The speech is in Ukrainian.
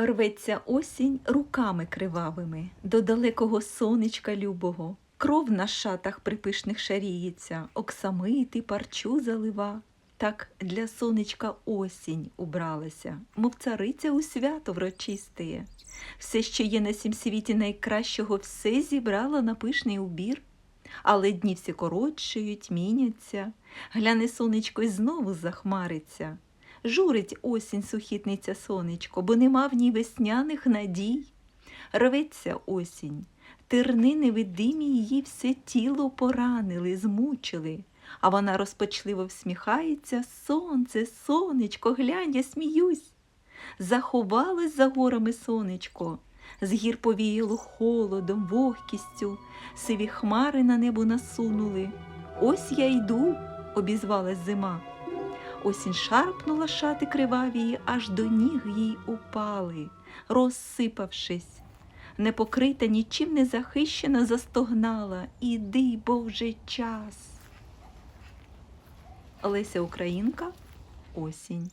Рветься осінь руками кривавими до далекого сонечка любого. Кров на шатах припишних шаріється, оксамити парчу залива. Так для сонечка осінь убралася, мов цариця у свято врочистеє. Все, що є на сім світі найкращого, все зібрала на пишний убір. Але дні всі коротшають, міняться, гляне сонечко й знову захмариться. Журить осінь сухітниця сонечко, бо нема в ній весняних надій. Рветься осінь, терни невидимі її все тіло поранили, змучили, а вона розпачливо всміхається, сонце, сонечко, глянь, я сміюсь. Заховалось за горами сонечко, з гір повіяло холодом, вогкістю, сиві хмари на небо насунули. Ось я йду, обізвалась зима. Осінь шарпнула шати кривавії, аж до ніг їй упали, розсипавшись. Непокрита, нічим не захищена, застогнала. Іди, бо вже час. Леся Українка. Осінь.